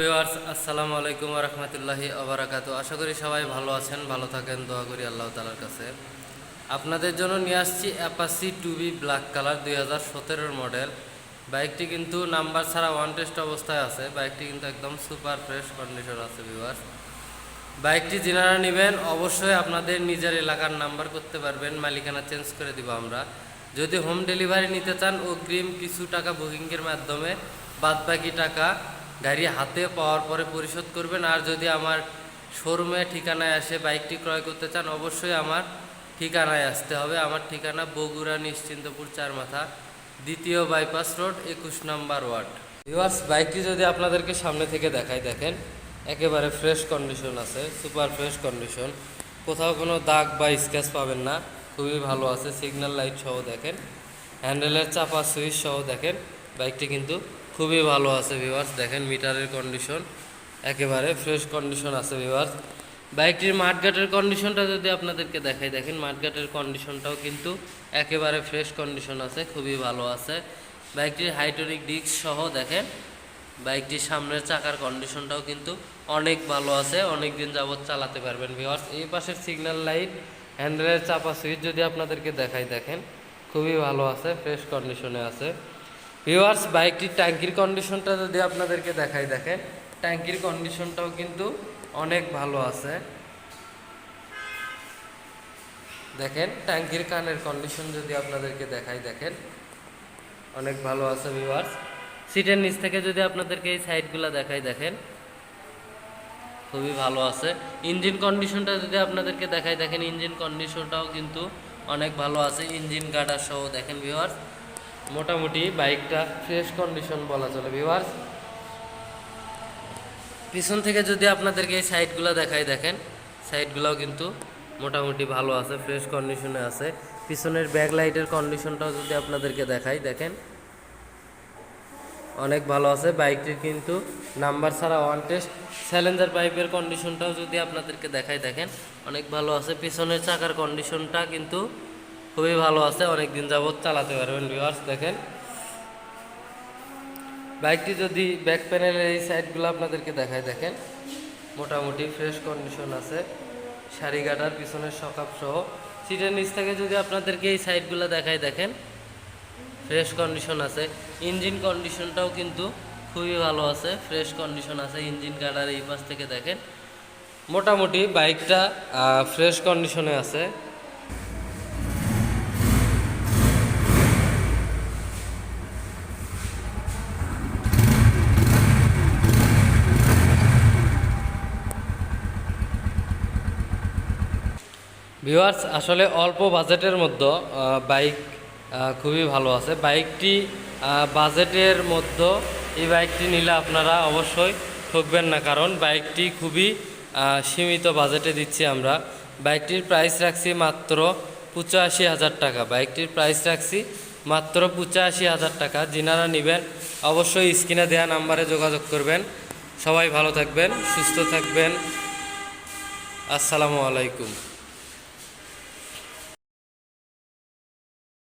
Viewers, আসসালামু আলাইকুম রহমতুল্লাহি আবরাকাতু আশা করি সবাই ভালো আছেন, ভালো থাকেন, দোয়া করি আল্লাহ তালার কাছে। আপনাদের জন্য নিয়ে আসছি অ্যাপাসি টুবি ব্ল্যাক কালার দুই হাজার মডেল বাইকটি কিন্তু নাম্বার ছাড়া ওয়ান টেস্ট অবস্থায় আছে। বাইকটি কিন্তু একদম সুপার ফ্রেশ কন্ডিশন আছে, ভিউয়ার্স। বাইকটি যিনারা নেবেন, অবশ্যই আপনাদের নিজের এলাকার নাম্বার করতে পারবেন। মালিকানা চেঞ্জ করে দিব আমরা। যদি হোম ডেলিভারি নিতে চান, অগ্রিম কিছু টাকা বুকিংয়ের মাধ্যমে বাদ বাকি টাকা গাড়ি হাতে পাওয়ার পরে পরিশোধ করবেন, আর যদি আমার শোরুমে ঠিকানায় এসে বাইকটি ক্রয় করতে চান, অবশ্যই আমার ঠিকানায় আসতে হবে। আমার ঠিকানা বগুড়া নিশ্চিন্তপুর চারমাথা দ্বিতীয় বাইপাস রোড, একুশ নাম্বার ওয়ার্ড। ভিউয়ার্স, বাইকটি যদি আপনাদেরকে সামনে থেকে দেখাই, দেখেন, একেবারে ফ্রেশ কন্ডিশন আছে, সুপার ফ্রেশ কন্ডিশন। কোথাও কোনো দাগ বা স্ক্র্যাচ পাবেন না, খুবই ভালো আছে, সিগন্যাল লাইট সহ দেখেন, হ্যান্ডেলের চাপা সুইচ সহ দেখেন, বাইকটি কিন্তু খুবই ভালো আছে ভিউয়ার্স দেখেন মিটারের কন্ডিশন একেবারে ফ্রেশ কন্ডিশন আছে ভিউয়ার্স বাইকটির মাঠঘাটের কন্ডিশনটা যদি আপনাদেরকে দেখাই, দেখেন মাঠঘাটের কন্ডিশনটাও কিন্তু একেবারে ফ্রেশ কন্ডিশন আছে, খুবই ভালো আছে। বাইকটির হাইড্রোলিক ডিস্ক সহ দেখেন, বাইকটির সামনের চাকার কন্ডিশনটাও কিন্তু অনেক ভালো আছে অনেক দিন যাবত চালাতে পারবেন ভিওয়ার্স এই পাশের সিগন্যাল লাইট হ্যান্ডেলের চাপা সুইচ যদি আপনাদেরকে দেখাই, দেখেন, খুবই ভালো আছে ফ্রেশ কন্ডিশনে আছে। ভিওয়ার্স বাইকটির ট্যাঙ্কির কন্ডিশনটা যদি আপনাদেরকে দেখাই, দেখেন, ট্যাঙ্কির কন্ডিশনটাও কিন্তু অনেক ভালো আছে। দেখেন, ট্যাঙ্কির কানের কন্ডিশন যদি আপনাদেরকে দেখাই, দেখেন, অনেক ভালো আছে ভিউয়ার্স সিটের নিচ থেকে যদি আপনাদেরকে এই সাইডগুলো দেখাই, দেখেন, খুবই ভালো আছে। ইঞ্জিন কন্ডিশনটা যদি আপনাদেরকে দেখাই, দেখেন ইঞ্জিন কন্ডিশনটাও কিন্তু অনেক ভালো আছে। ইঞ্জিন গার্ডার সহ, দেখেন ভিউয়ার্স মোটামুটি বাইকটা ফ্রেশ কন্ডিশন বলা চলে ভিউয়ার্স পিছন থেকে যদি আপনাদেরকে এই সাইডগুলো দেখাই, দেখেন। সাইডগুলোও কিন্তু মোটামুটি ভালো আছে ফ্রেশ কন্ডিশনে আছে। পিছনের ব্যাক লাইটের কন্ডিশনটাও যদি আপনাদেরকে দেখাই, দেখেন। অনেক ভালো আছে, বাইকটির কিন্তু নাম্বার ছাড়া ওয়ান টেস্ট স্যালেঞ্জার পাইপের কন্ডিশনটাও যদি আপনাদেরকে দেখাই, দেখেন। অনেক ভালো আছে, পিছনের চাকার কন্ডিশনটা কিন্তু খুবই ভালো আছে অনেক দিন যাবত চালাতে পারবেন ভিউয়ার্স দেখেন। বাইকটি যদি ব্যাক প্যানেলের এই সাইডগুলো আপনাদেরকে দেখায়, দেখেন। মোটামুটি ফ্রেশ কন্ডিশন আছে। শাড়ি গাটার পিছনের সকাপ সহ। সিটের নিচ থেকে যদি আপনাদেরকে এই সাইডগুলো দেখায়, দেখেন। ফ্রেশ কন্ডিশন আছে। ইঞ্জিন কন্ডিশনটাও কিন্তু খুবই ভালো আছে। ফ্রেশ কন্ডিশন আছে ইঞ্জিন গার্ডার এই পাশ থেকে দেখেন। মোটামুটি বাইকটা ফ্রেশ কন্ডিশনে আছে। ভিউয়ার্স আসলে অল্প বাজেটের মধ্যে বাইক খুবই ভালো আছে। বাইকটি বাজেটের মধ্যে এই বাইকটি নিলে আপনারা অবশ্যই ঠকবেন না। কারণ বাইকটি খুবই সীমিত বাজেটে দিচ্ছি আমরা। বাইকটির প্রাইস রাখছি মাত্র পঁচাশি হাজার টাকা। বাইকটির প্রাইস রাখছি মাত্র পঁচাশি হাজার টাকা। যিনারা নেবেন, অবশ্যই স্ক্রিনে দেওয়া নাম্বারে যোগাযোগ করবেন। সবাই ভালো থাকবেন, সুস্থ থাকবেন। আসসালামু আলাইকুম।